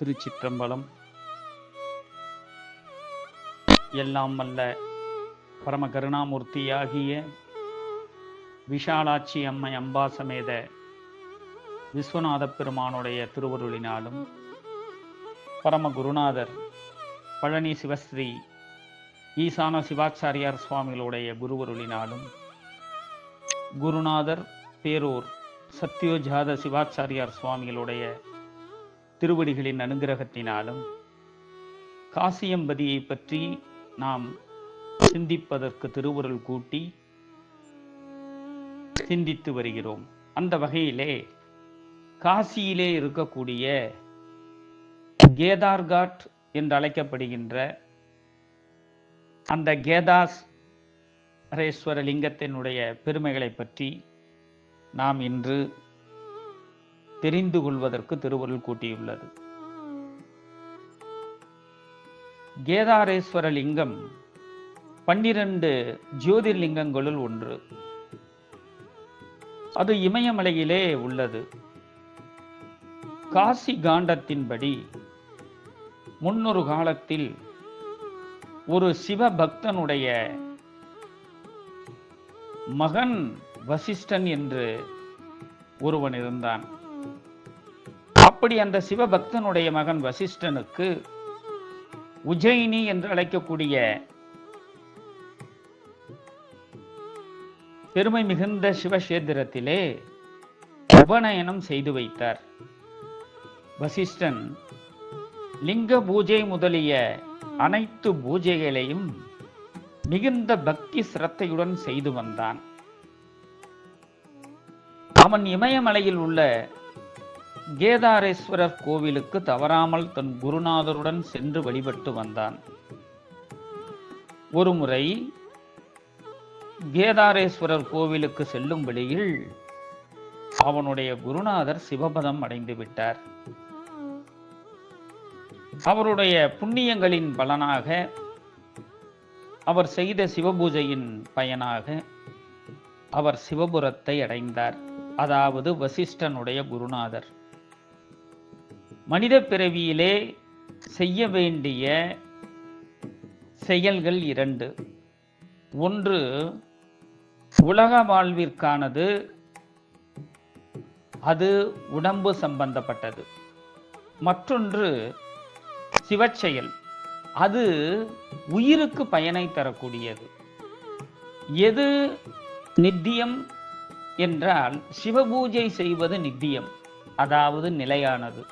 திருச்சிற்றம்பலம். எல்லாம் வல்ல பரம கருணாமூர்த்தியாகிய விஷாலாட்சி அம்மை அம்பா சமேத விஸ்வநாத பெருமானுடைய திருவருளினாலும் பரம குருநாதர் பழனி சிவஸ்ரீ ஈசான சிவாச்சாரியார் சுவாமிகளுடைய குருவருளினாலும் குருநாதர் பேரூர் சத்யோஜாத சிவாச்சாரியார் சுவாமிகளுடைய திருவடிகளின் அனுகிரகத்தினாலும் காசியம்பதியை பற்றி நாம் சிந்திப்பதற்கு திருவுருள் கூட்டி சிந்தித்து வருகிறோம். அந்த வகையிலே காசியிலே இருக்கக்கூடிய கேதார்காட் என்று அழைக்கப்படுகின்ற அந்த கேதாஸ் ஹரேஸ்வர லிங்கத்தினுடைய பெருமைகளை பற்றி நாம் இன்று தெரிந்து கொள்வதற்கு திருவருள் கூட்டியுள்ளது. கேதாரேஸ்வர லிங்கம் பன்னிரண்டு ஜோதிர்லிங்கங்களுள் ஒன்று. அது இமயமலையிலே உள்ளது. காசி காண்டத்தின்படி முன்னொரு காலத்தில் ஒரு சிவபக்தனுடைய மகன் வசிஷ்டன் என்று ஒருவன் இருந்தான். அப்படி அந்த சிவபக்தனுடைய மகன் வசிஷ்டனுக்கு உஜயினி என்று அழைக்கக்கூடிய பெருமை மிகுந்த சிவக்ஷேத்திரத்திலே உபநயனம் செய்து வைத்தார். வசிஷ்டன் லிங்க பூஜை முதலிய அனைத்து பூஜைகளையும் மிகுந்த பக்தி சிரத்தையுடன் செய்து வந்தான். அவன் இமயமலையில் உள்ள கேதாரேஸ்வரர் கோவிலுக்கு தவறாமல் தன் குருநாதருடன் சென்று வழிபட்டு வந்தான். ஒருமுறை கேதாரேஸ்வரர் கோவிலுக்கு செல்லும் வழியில் அவனுடைய குருநாதர் சிவபதம் அடைந்து விட்டார். அவருடைய புண்ணியங்களின் பலனாக அவர் செய்த சிவபூஜையின் பயனாக அவர் சிவபுரத்தை அடைந்தார். அதாவது வசிஷ்டனுடைய குருநாதர். மனித பிறவியிலே செய்ய வேண்டிய செயல்கள் இரண்டு. ஒன்று உலக வாழ்விற்கானது அது உடம்பு சம்பந்தப்பட்டது. மற்றொன்று சிவச்செயல் அது உயிருக்கு பயனை தரக்கூடியது. எது நித்தியம் என்றால் சிவபூஜை செய்வது நித்தியம் அதாவது நிலையானது.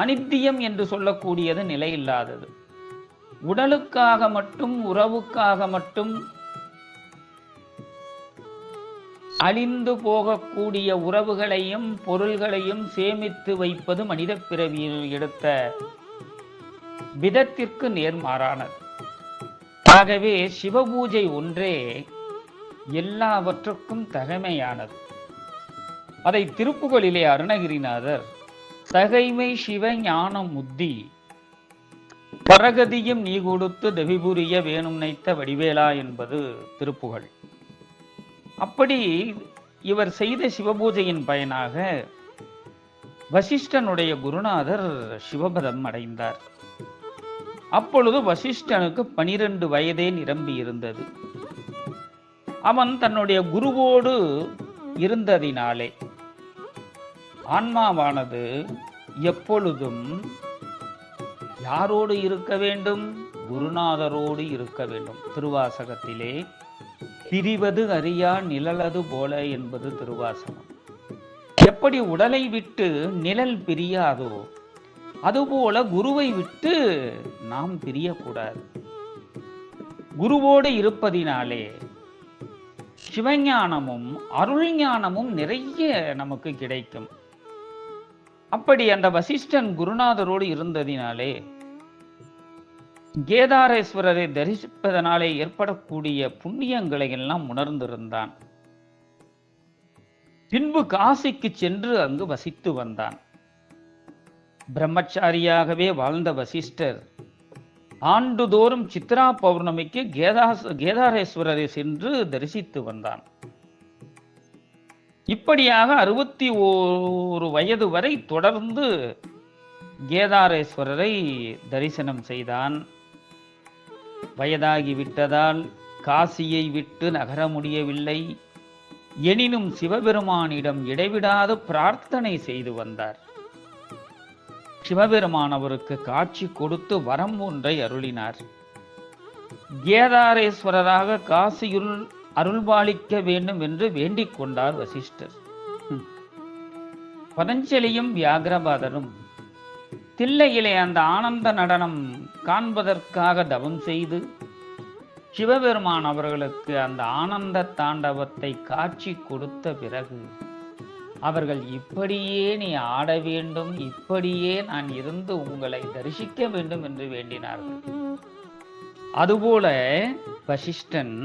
அனித்தியம் என்று சொல்லக்கூடியது நிலையில்லாதது. உடலுக்காக மட்டும் உறவுக்காக மட்டும் அழிந்து போகக்கூடிய உறவுகளையும் பொருள்களையும் சேமித்து வைப்பது மனித பிறவியில் எடுத்த விதத்திற்கு நேர்மாறானது. ஆகவே சிவபூஜை ஒன்றே எல்லாவற்றுக்கும் தகமையானது. அதை திருப்புகளிலே அருணகிரிநாதர் தகைமை சிவ ஞான முத்தி பரகதியும் நீ கொடுத்து தெவிபுரிய வேணும் நைத்த வடிவேலா என்பது திருப்புகழ். அப்படி இவர் செய்த சிவபூஜையின் பயனாக வசிஷ்டனுடைய குருநாதர் சிவபதம் அடைந்தார். அப்பொழுது வசிஷ்டனுக்கு பனிரெண்டு வயதே நிரம்பி இருந்தது. அவன் தன்னுடைய குருவோடு இருந்ததினாலே ஆன்மாவானது எப்பொழுதும் யாரோடு இருக்க வேண்டும்? குருநாதரோடு இருக்க வேண்டும். திருவாசகத்திலே பிரிவது அறியா நிழலது போல என்பது திருவாசகம். எப்படி உடலை விட்டு நிழல் பிரியாதோ அதுபோல குருவை விட்டு நாம் பிரியக்கூடாது. குருவோடு இருப்பதினாலே சிவஞானமும் அருள் ஞானமும் நிறைய நமக்கு கிடைக்கும். அப்படி அந்த வசிஷ்டன் குருநாதரோடு இருந்ததினாலே கேதாரேஸ்வரரை தரிசிப்பதனாலே ஏற்படக்கூடிய புண்ணியங்களை எல்லாம் உணர்ந்திருந்தான். பின்பு காசிக்கு சென்று அங்கு வசித்து வந்தான். பிரம்மச்சாரியாகவே வாழ்ந்த வசிஷ்டர் ஆண்டுதோறும் சித்ரா பௌர்ணமிக்கு கேதா கேதாரேஸ்வரரை சென்று தரிசித்து வந்தான். இப்படியாக அறுபத்தி ஒரு வயது வரை தொடர்ந்து கேதாரேஸ்வரரை தரிசனம் செய்தான். வயதாகி விட்டதால் காசியை விட்டு நகர முடியவில்லை. எனினும் சிவபெருமானிடம் இடைவிடாது பிரார்த்தனை செய்து வந்தார். சிவபெருமான் அவருக்கு காட்சி கொடுத்து வரம் ஒன்றை அருளினார். கேதாரேஸ்வரராக காசியுள் அருள்பாலிக்க வேண்டும் என்று வேண்டிக் கொண்டார் வசிஷ்டர். பதஞ்சலியும் வியாகிரபாதரும் தில்லையிலே அந்த ஆனந்த நடனம் காண்பதற்காக தவம் செய்து சிவபெருமான் அவர்களுக்கு அந்த ஆனந்த தாண்டவத்தை காட்சி கொடுத்த பிறகு அவர்கள் இப்படியே நீ ஆட வேண்டும் இப்படியே நான் இருந்து உங்களை தரிசிக்க வேண்டும் என்று வேண்டினார்கள் அதுபோல வசிஷ்டன்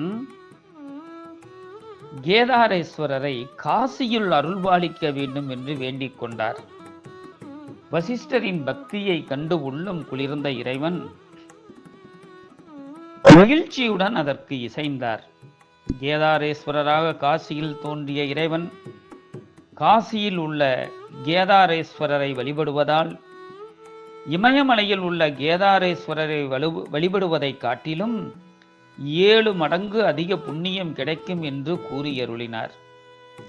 கேதாரேஸ்வரரை காசியில் அருள்பாலிக்க வேண்டும் என்று வேண்டிக் கொண்டார். வசிஷ்டரின் பக்தியை கண்டு உள்ளம் குளிர்ந்த இறைவன் மகிழ்ச்சியுடன் அதற்கு இசைந்தார். கேதாரேஸ்வரராக காசியில் தோன்றிய இறைவன் காசியில் உள்ள கேதாரேஸ்வரரை வழிபடுவதால் இமயமலையில் உள்ள கேதாரேஸ்வரரை வலு வழிபடுவதைக் காட்டிலும் ஏழு மடங்கு அதிக புண்ணியம் கிடைக்கும் என்று கூறியருளினார்.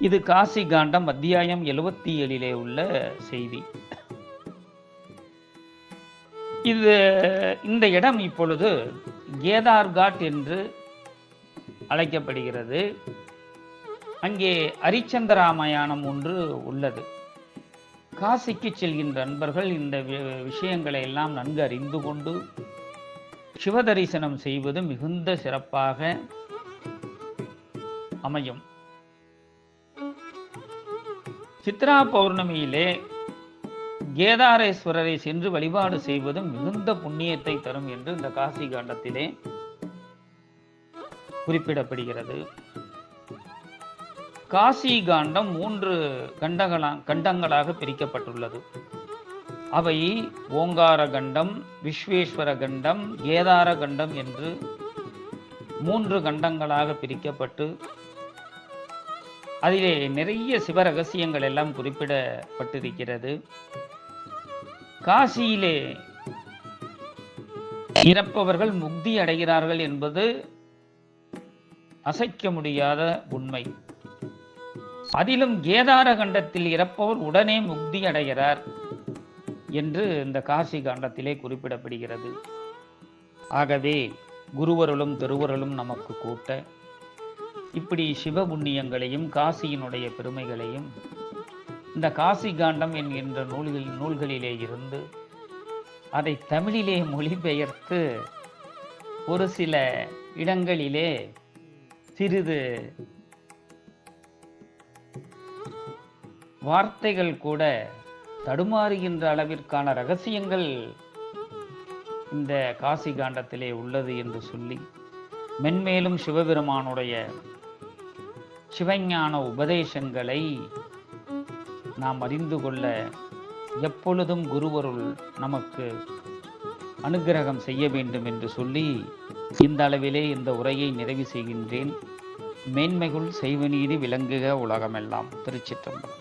இது காசி காண்டம் அத்தியாயம் எழுபத்தி ஏழிலே உள்ள செய்தி. இது இந்த இடம் இப்பொழுது கேதார்காட் என்று அழைக்கப்படுகிறது. அங்கே ஹரிச்சந்திராமாயணம் ஒன்று உள்ளது. காசிக்கு செல்கின்ற நண்பர்கள் இந்த வி- விஷயங்களை எல்லாம் நன்கு அறிந்து கொண்டு சிவதரிசனம் செய்வது மிகுந்த சிறப்பாக அமையும். சித்ரா பௌர்ணமியிலே கேதாரேஸ்வரரை சென்று வழிபாடு செய்வது மிகுந்த புண்ணியத்தை தரும் என்று இந்த காசி காண்டத்திலே குறிப்பிடப்படுகிறது. காசி காண்டம் மூன்று கண்டங்களா கண்டங்களாக பிரிக்கப்பட்டுள்ளது. அவை ஓங்கார கண்டம் விஸ்வேஸ்வர கண்டம் கேதார கண்டம் என்று மூன்று கண்டங்களாக பிரிக்கப்பட்டு அதிலே நிறைய சிவ ரகசியங்கள் எல்லாம் குறிப்பிடப்பட்டிருக்கிறது. காசியிலே இறப்பவர்கள் முக்தி அடைகிறார்கள் என்பது அசைக்க முடியாத உண்மை. அதிலும் கேதார கண்டத்தில் இறப்பவர் உடனே முக்தி அடைகிறார். என்று இந்த காசி காண்டத்திலே குறிப்பிடப்படுகிறது. ஆகவே குருவருளும் திருவருளும் நமக்கு கூட்ட இப்படி சிவ புண்ணியங்களையும் காசியினுடைய பெருமைகளையும் இந்த காசி காண்டம் என்கின்ற நூல்கள் நூல்களிலே இருந்து அதை தமிழிலே மொழிபெயர்த்து ஒரு சில இடங்களிலே சிறிது வார்த்தைகள் கூட தடுமாறுகின்ற அளவிற்கான ரகசியங்கள் இந்த காசி காண்டத்திலே உள்ளது என்று சொல்லி மென்மேலும் சிவபெருமானுடைய சிவஞான உபதேசங்களை நாம் அறிந்து கொள்ள எப்பொழுதும் குருவருள் நமக்கு அனுக்கிரகம் செய்ய வேண்டும் என்று சொல்லி இந்த அளவிலே இந்த உரையை நிறைவு செய்கின்றேன். மேன்மைகுள் செய்வநீதி விளங்குக உலகமெல்லாம். திருச்சிற்றம்பலம்.